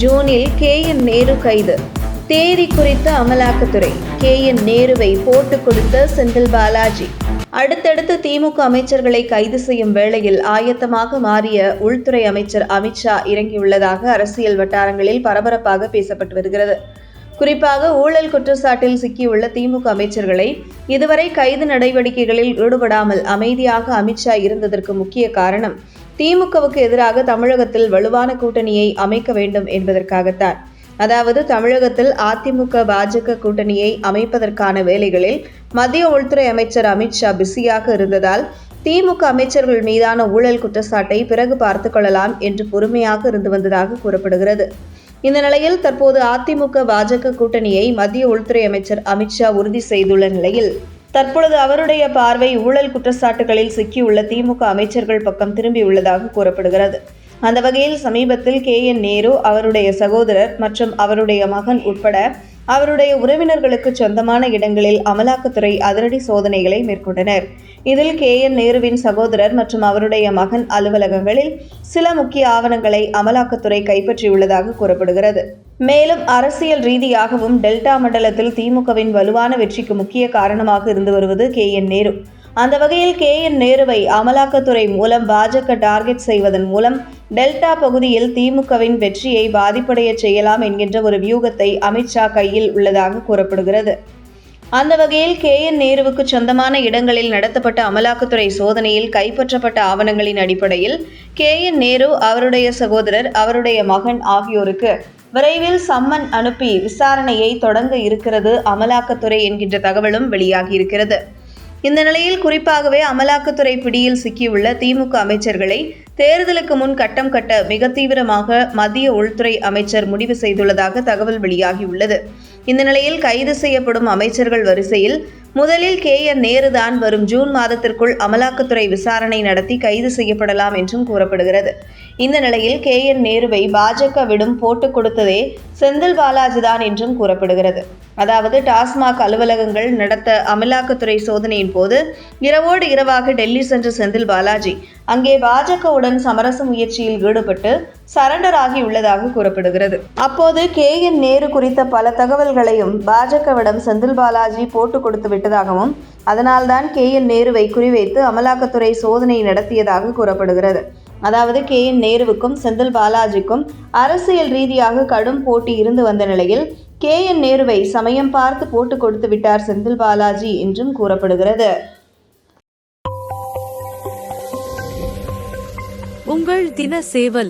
ஜூனில் K N Nehru கைது. தேதி குறித்த அமலாக்கத்துறை கே என் நேருவை போட்டு கொடுத்த செந்தில் பாலாஜி. அடுத்தடுத்து திமுக அமைச்சர்களை கைது செய்யும் வேளையில் ஆயத்தமாக மாறிய உள்துறை அமைச்சர் அமித்ஷா இறங்கியுள்ளதாக அரசியல் வட்டாரங்களில் பரபரப்பாக பேசப்பட்டு வருகிறது. குறிப்பாக ஊழல் குற்றச்சாட்டில் சிக்கியுள்ள திமுக அமைச்சர்களை இதுவரை கைது நடவடிக்கைகளில் ஈடுபடாமல் அமைதியாக அமித்ஷா இருந்ததற்கு முக்கிய காரணம் திமுகவுக்கு எதிராக தமிழகத்தில் வலுவான கூட்டணியை அமைக்க வேண்டும் என்பதற்காகத்தான். அதாவது தமிழகத்தில் அதிமுக பாஜக கூட்டணியை அமைப்பதற்கான வேலைகளில் மத்திய உள்துறை அமைச்சர் அமித்ஷா பிஸியாக இருந்ததால் திமுக அமைச்சர்கள் மீதான ஊழல் குற்றச்சாட்டை பிறகு பார்த்து கொள்ளலாம் என்று பொறுமையாக இருந்து வந்ததாக கூறப்படுகிறது. இந்த நிலையில் தற்போது அதிமுக பாஜக கூட்டணியை மத்திய உள்துறை அமைச்சர் அமித்ஷா உறுதி செய்துள்ள நிலையில் தற்பொழுது அவருடைய பார்வை ஊழல் குற்றச்சாட்டுகளில் சிக்கியுள்ள திமுக அமைச்சர்கள் பக்கம் திரும்பியுள்ளதாக கூறப்படுகிறது. அந்த வகையில் சமீபத்தில் கே என் நேரு அவருடைய சகோதரர் மற்றும் அவருடைய மகன் உட்பட அவருடைய உறவினர்களுக்கு சொந்தமான இடங்களில் அமலாக்கத்துறை அதிரடி சோதனைகளை மேற்கொண்டனர். இதில் கே என் நேருவின் சகோதரர் மற்றும் அவருடைய மகன் அலுவலகங்களில் சில முக்கிய ஆவணங்களை அமலாக்கத்துறை கைப்பற்றியுள்ளதாக கூறப்படுகிறது. மேலும் அரசியல் ரீதியாகவும் டெல்டா மண்டலத்தில் திமுகவின் வலுவான வெற்றிக்கு முக்கிய காரணமாக இருந்து வருவது கே என் நேரு. அந்த வகையில் கே என் நேருவை அமலாக்கத்துறை மூலம் பாஜக டார்கெட் செய்வதன் மூலம் டெல்டா பகுதியில் திமுகவின் வெற்றியை பாதிப்படைய செய்யலாம் என்கின்ற ஒரு வியூகத்தை அமித்ஷா கையில் உள்ளதாக கூறப்படுகிறது. அந்த வகையில் கே என் நேருவுக்கு சொந்தமான இடங்களில் நடத்தப்பட்ட அமலாக்கத்துறை சோதனையில் கைப்பற்றப்பட்ட ஆவணங்களின் அடிப்படையில் கே என் நேரு அவருடைய சகோதரர் அவருடைய மகன் ஆகியோருக்கு விரைவில் சம்மன் அனுப்பி விசாரணையை தொடங்க இருக்கிறது அமலாக்கத்துறை என்கின்ற தகவலும் வெளியாகியிருக்கிறது. இந்த நிலையில் குறிப்பாகவே அமலாக்கத்துறை பிடியில் சிக்கியுள்ள திமுக அமைச்சர்களை தேர்தலுக்கு முன் கட்டம் கட்ட மிக தீவிரமாக மத்திய உள்துறை அமைச்சர் முடிவு செய்துள்ளதாக தகவல் வெளியாகியுள்ளது. இந்த நிலையில் கைது செய்யப்படும் அமைச்சர்கள் வரிசையில் முதலில் கே என் நேருதான் வரும் ஜூன் மாதத்திற்குள் அமலாக்கத்துறை விசாரணை நடத்தி கைது செய்யப்படலாம் என்றும் கூறப்படுகிறது. இந்த நிலையில் கே என் நேருவை பாஜக விடும் போட்டுக் கொடுத்ததே செந்தில் பாலாஜிதான் என்றும் கூறப்படுகிறது. அதாவது டாஸ்மாக் அலுவலகங்கள் நடத்த அமலாக்கத்துறை சோதனையின் போது இரவோடு இரவாக டெல்லி சென்ற செந்தில் பாலாஜி அங்கே பாஜகவுடன் சமரச முயற்சியில் ஈடுபட்டு சரண்டர் ஆகியுள்ளதாக கூறப்படுகிறது. அப்போது கே என் நேரு குறித்த பல தகவல்களையும் பாஜகவிடம் செந்தில் பாலாஜி போட்டுக் கொடுத்து விட்டதாகவும் அதனால்தான் கே என் நேருவை குறிவைத்து அமலாக்கத்துறை சோதனை நடத்தியதாக கூறப்படுகிறது. அதாவது கே என் நேருவுக்கும் செந்தில் பாலாஜிக்கும் அரசியல் ரீதியாக கடும் போட்டி இருந்து வந்த நிலையில் கே என் நேருவை சமயம் பார்த்து போட்டு கொடுத்து விட்டார் செந்தில் பாலாஜி என்றும் கூறப்படுகிறது. உங்கள் தின சேவல்